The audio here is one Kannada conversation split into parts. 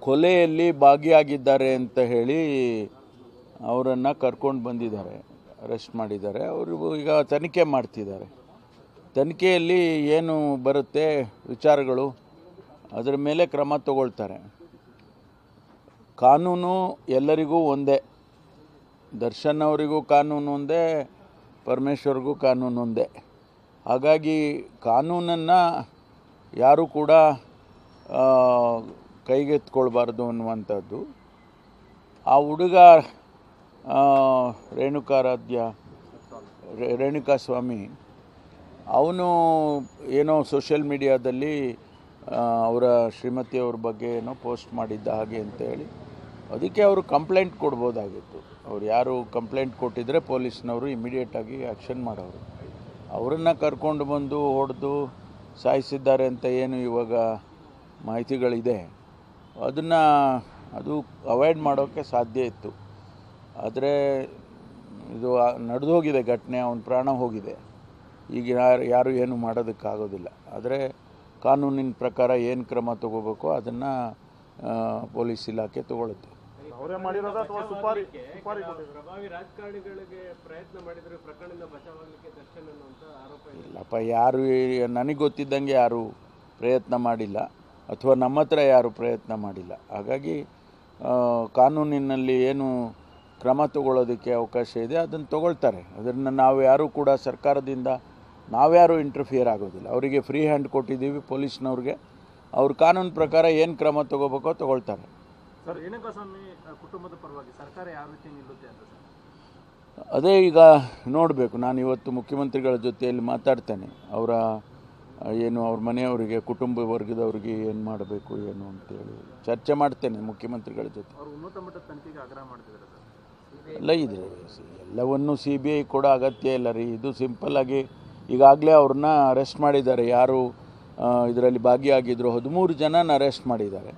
ಕೊಲೆಯಲ್ಲಿ ಭಾಗಿಯಾಗಿದ್ದಾರೆ ಅಂತ ಹೇಳಿ ಅವರನ್ನು ಕರ್ಕೊಂಡು ಬಂದಿದ್ದಾರೆ, ಅರೆಸ್ಟ್ ಮಾಡಿದ್ದಾರೆ. ಅವರು ಈಗ ತನಿಖೆ ಮಾಡ್ತಿದ್ದಾರೆ. ತನಿಖೆಯಲ್ಲಿ ಏನು ಬರುತ್ತೆ ವಿಚಾರಗಳು, ಅದರ ಮೇಲೆ ಕ್ರಮ ತಗೊಳ್ತಾರೆ. ಕಾನೂನು ಎಲ್ಲರಿಗೂ ಒಂದೇ. ದರ್ಶನ್ ಅವರಿಗೂ ಕಾನೂನು ಒಂದೇ, ಪರಮೇಶ್ವರ್ಗೂ ಕಾನೂನು ಒಂದೇ. ಹಾಗಾಗಿ ಕಾನೂನನ್ನು ಯಾರೂ ಕೂಡ ಕೈಗೆತ್ಕೊಳ್ಬಾರ್ದು ಅನ್ನುವಂಥದ್ದು. ಆ ಹುಡುಗ ರೇಣುಕಾರಾಧ್ಯ ರೇಣುಕಾ ಸ್ವಾಮಿ ಅವನು ಏನೋ ಸೋಷಿಯಲ್ ಮೀಡಿಯಾದಲ್ಲಿ ಅವರ ಶ್ರೀಮತಿಯವ್ರ ಬಗ್ಗೆ ಏನೋ ಪೋಸ್ಟ್ ಮಾಡಿದ್ದ ಹಾಗೆ ಅಂತೇಳಿ ಅದಕ್ಕೆ ಅವರು ಕಂಪ್ಲೇಂಟ್ ಕೊಡ್ಬೋದಾಗಿತ್ತು. ಅವ್ರು ಯಾರು ಕಂಪ್ಲೇಂಟ್ ಕೊಟ್ಟಿದ್ರೆ ಪೊಲೀಸ್ನವರು ಇಮಿಡಿಯೇಟಾಗಿ ಆ್ಯಕ್ಷನ್ ಮಾಡೋರು. ಅವರನ್ನು ಕರ್ಕೊಂಡು ಬಂದು ಹೊಡೆದು ಸಾಯಿಸಿದ್ದಾರೆ ಅಂತ ಏನು ಇವಾಗ ಮಾಹಿತಿಗಳಿದೆ. ಅದನ್ನು ಅದು ಅವಾಯ್ಡ್ ಮಾಡೋಕ್ಕೆ ಸಾಧ್ಯ ಇತ್ತು. ಆದರೆ ಇದು ನಡೆದು ಹೋಗಿದೆ ಘಟನೆ ಅವನ ಪ್ರಾಣ ಹೋಗಿದೆ. ಈಗ ಯಾರು ಯಾರು ಏನು ಮಾಡೋದಕ್ಕಾಗೋದಿಲ್ಲ. ಆದರೆ ಕಾನೂನಿನ ಪ್ರಕಾರ ಏನು ಕ್ರಮ ತಗೋಬೇಕು ಅದನ್ನು ಪೊಲೀಸ್ ಇಲಾಖೆ ತಗೊಳುತ್ತೆ. ಅವರೇ ಮಾಡಿರೋದ ಅಥವಾ ಸುಪಾರಿ ಸುಪಾರಿ ಕೊಟ್ಟಿದ್ರು ಪ್ರಭಾವಿ ರಾಜಕಾರಣಿಗಳಿಗೆ ಪ್ರಯತ್ನ ಮಾಡಿದ್ರೆ ಪ್ರಕರಣದಿಂದ ಬಚಾವಾಗಲಿಕ್ಕೆ ದರ್ಶನ್ ಅನ್ನುವಂಥ ಆರೋಪ ಇಲ್ಲಪ್ಪ ಯಾರು ನನಗೆ ಗೊತ್ತಿದ್ದಂಗೆ ಯಾರು ಪ್ರಯತ್ನ ಮಾಡಿಲ್ಲ. ಅಥವಾ ನಮ್ಮ ಹತ್ರ ಯಾರು ಪ್ರಯತ್ನ ಮಾಡಿಲ್ಲ. ಹಾಗಾಗಿ ಕಾನೂನಿನಲ್ಲಿ ಏನು ಕ್ರಮ ತಗೊಳ್ಳೋದಕ್ಕೆ ಅವಕಾಶ ಇದೆ ಅದನ್ನು ತಗೊಳ್ತಾರೆ. ಅದನ್ನು ನಾವು ಯಾರೂ ಕೂಡ ಸರ್ಕಾರದಿಂದ ನಾವ್ಯಾರೂ ಇಂಟರ್ಫಿಯರ್ ಆಗೋದಿಲ್ಲ. ಅವರಿಗೆ ಫ್ರೀ ಹ್ಯಾಂಡ್ ಕೊಟ್ಟಿದ್ದೀವಿ ಪೊಲೀಸ್ನವ್ರಿಗೆ. ಅವ್ರ ಕಾನೂನು ಪ್ರಕಾರ ಏನು ಕ್ರಮ ತಗೋಬೇಕೋ ತಗೊಳ್ತಾರೆ. ಕುಟುಂಬದ ಪರವಾಗಿ ಸರ್ಕಾರ ಯಾವ ರೀತಿ ನಿಲ್ಲುತ್ತೆ ಅಂತ ಸರ್? ಅದೇ ಈಗ ನೋಡಬೇಕು. ನಾನು ಇವತ್ತು ಮುಖ್ಯಮಂತ್ರಿಗಳ ಜೊತೆಯಲ್ಲಿ ಮಾತಾಡ್ತೇನೆ. ಅವರ ಏನು ಅವ್ರ ಮನೆಯವರಿಗೆ ಕುಟುಂಬ ವರ್ಗದವ್ರಿಗೆ ಏನು ಮಾಡಬೇಕು ಏನು ಅಂತೇಳಿ ಚರ್ಚೆ ಮಾಡ್ತೇನೆ ಮುಖ್ಯಮಂತ್ರಿಗಳ ಜೊತೆ. ಎಲ್ಲ ಇದೆ ಎಲ್ಲವನ್ನು ಸಿ ಬಿ ಐ ಕೂಡ ಅಗತ್ಯ ಇಲ್ಲ ರೀ. ಇದು ಸಿಂಪಲ್ಲಾಗಿ ಈಗಾಗಲೇ ಅವ್ರನ್ನ ಅರೆಸ್ಟ್ ಮಾಡಿದ್ದಾರೆ. ಯಾರು ಇದರಲ್ಲಿ ಭಾಗಿಯಾಗಿದ್ದರು ಹದಿಮೂರು ಜನನ ಅರೆಸ್ಟ್ ಮಾಡಿದ್ದಾರೆ.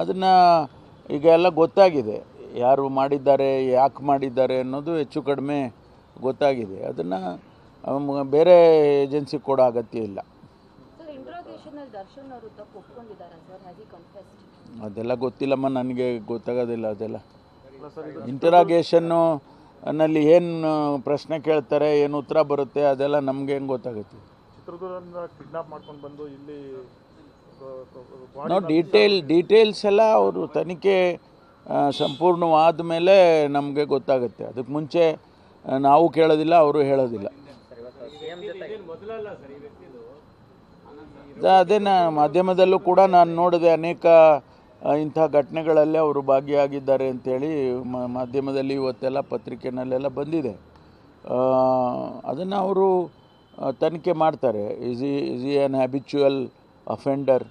ಅದನ್ನು ಈಗ ಎಲ್ಲ ಗೊತ್ತಾಗಿದೆ. ಯಾರು ಮಾಡಿದ್ದಾರೆ ಯಾಕೆ ಮಾಡಿದ್ದಾರೆ ಅನ್ನೋದು ಹೆಚ್ಚು ಕಡಿಮೆ ಗೊತ್ತಾಗಿದೆ. ಅದನ್ನು ಬೇರೆ ಏಜೆನ್ಸಿ ಕೂಡ ಅಗತ್ಯ ಇಲ್ಲ. ಇಂಟ್ರೋಗೇಷನ್ ಅಲ್ಲಿ ದರ್ಶನ್ ಅವರು ತಪ್ಪು ಒಪ್ಕೊಂಡಿದ್ದಾರೆ ಸರ್ ಹ್ಯಾಸ್ ಈ ಕನ್ಫೆಸ್ಡ್ ಅದೆಲ್ಲ ಗೊತ್ತಿಲ್ಲಮ್ಮ ನನಗೆ ಗೊತ್ತಾಗೋದಿಲ್ಲ ಅದೆಲ್ಲ. ಇಂಟರಾಗೇಷನ್ನು ನಲ್ಲಿ ಏನು ಪ್ರಶ್ನೆ ಕೇಳ್ತಾರೆ ಏನು ಉತ್ತರ ಬರುತ್ತೆ ಅದೆಲ್ಲ ನಮ್ಗೆ ಹೆಂಗೆ ಗೊತ್ತಾಗುತ್ತೆ. ಚಿತ್ರದುರ್ಗದಿಂದ ಕಿಡ್ನಾಪ್ ಮಾಡ್ಕೊಂಡು ಬಂದು ಇಲ್ಲಿ ನಾವು ಡೀಟೇಲ್ ಡೀಟೇಲ್ಸ್ ಎಲ್ಲ ಅವರು ತನಿಖೆ ಸಂಪೂರ್ಣವಾದ ಮೇಲೆ ನಮಗೆ ಗೊತ್ತಾಗುತ್ತೆ. ಅದಕ್ಕೆ ಮುಂಚೆ ನಾವು ಕೇಳೋದಿಲ್ಲ ಅವರು ಹೇಳೋದಿಲ್ಲ. ಅದ- ಮಾಧ್ಯಮದಲ್ಲೂ ಕೂಡ ನಾನು ನೋಡಿದೆ ಅನೇಕ ಇಂಥ ಘಟನೆಗಳಲ್ಲಿ ಅವರು ಭಾಗಿಯಾಗಿದ್ದಾರೆ ಅಂತೇಳಿ ಮ- ಮಾಧ್ಯಮದಲ್ಲಿ ಇವತ್ತೆಲ್ಲ ಪತ್ರಿಕೆನಲ್ಲೆಲ್ಲ ಬಂದಿದೆ. ಅದನ್ನು ಅವರು ತನಿಖೆ ಮಾಡ್ತಾರೆ. Is he is he an habitual offender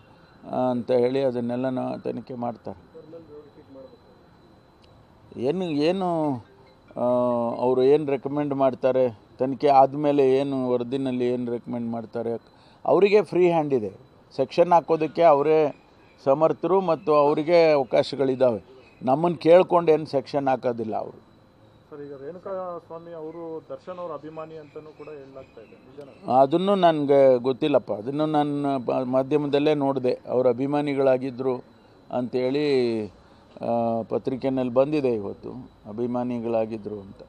ಅಂತ ಹೇಳಿ ಅದನ್ನೆಲ್ಲ ತನಿಖೆ ಮಾಡ್ತಾರೆ. ಏನು ಏನು ಅವರು ಏನು ರೆಕಮೆಂಡ್ ಮಾಡ್ತಾರೆ? ತನಿಖೆ ಆದಮೇಲೆ ಏನು ವರದಿನಲ್ಲಿ ಏನು ರೆಕಮೆಂಡ್ ಮಾಡ್ತಾರೆ? ಅವರಿಗೆ ಫ್ರೀ ಹ್ಯಾಂಡ್ ಇದೆ. ಸೆಕ್ಷನ್ ಹಾಕೋದಕ್ಕೆ ಅವರೇ ಸಮರ್ಥರು ಮತ್ತು ಅವರಿಗೆ ಅವಕಾಶಗಳಿದ್ದಾವೆ ನಮ್ಮನ್ನು ಕೇಳ್ಕೊಂಡು ಏನು ಸೆಕ್ಷನ್ ಹಾಕೋದಿಲ್ಲ ಅವರು. ಸರ್ ಈಗ ರೇಣುಕಾ ಸ್ವಾಮಿ ಅವರು ದರ್ಶನ್ ಅವರ ಅಭಿಮಾನಿ ಅಂತಲೂ ಕೂಡ ಹೇಳಲಾಗ್ತಾ ಇದೆ. ಅದನ್ನು ನನಗೆ ಗೊತ್ತಿಲ್ಲಪ್ಪ. ಅದನ್ನು ನಾನು ಮಾಧ್ಯಮದಲ್ಲೇ ನೋಡಿದೆ. ಅವ್ರ ಅಭಿಮಾನಿಗಳಾಗಿದ್ದರು ಅಂಥೇಳಿ ಪತ್ರಿಕೆಯಲ್ಲಿ ಬಂದಿದೆ ಇವತ್ತು. ಅಭಿಮಾನಿಗಳಾಗಿದ್ದರು ಅಂತ.